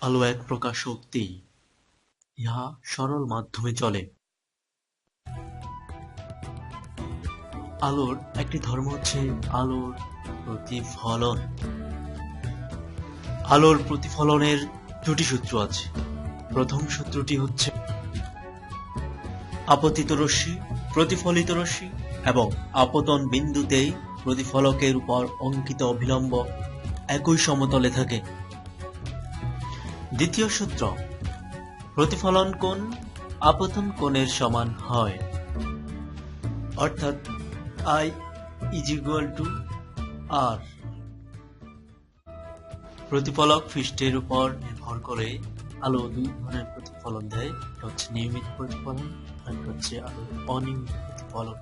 আলো এক প্রকার শক্তি। ইহা সরল মাধ্যমে চলে। আলোর একটি ধর্ম হচ্ছে আলোর প্রতিফলন। আলোর প্রতিফলনের দুটি সূত্র আছে। প্রথম সূত্রটি হচ্ছে আপতিত রশ্মি, প্রতিফলিত রশ্মি এবং আপতন বিন্দুতেই প্রতিফলকের উপর অঙ্কিত অবিলম্ব একই সমতলে থাকে। দ্বিতীয় সূত্র, প্রতিফলন কোণ আপতন কোণের সমান হয়। অর্থাৎ i is equal to r প্রতিফলক পৃষ্ঠের উপর নির্ভর করে আলো দুই ধরনের প্রতিফলন দেয়। হচ্ছে নিয়মিত প্রতিফলন, আর হচ্ছে আলো অনিয়মিত প্রতিফলন।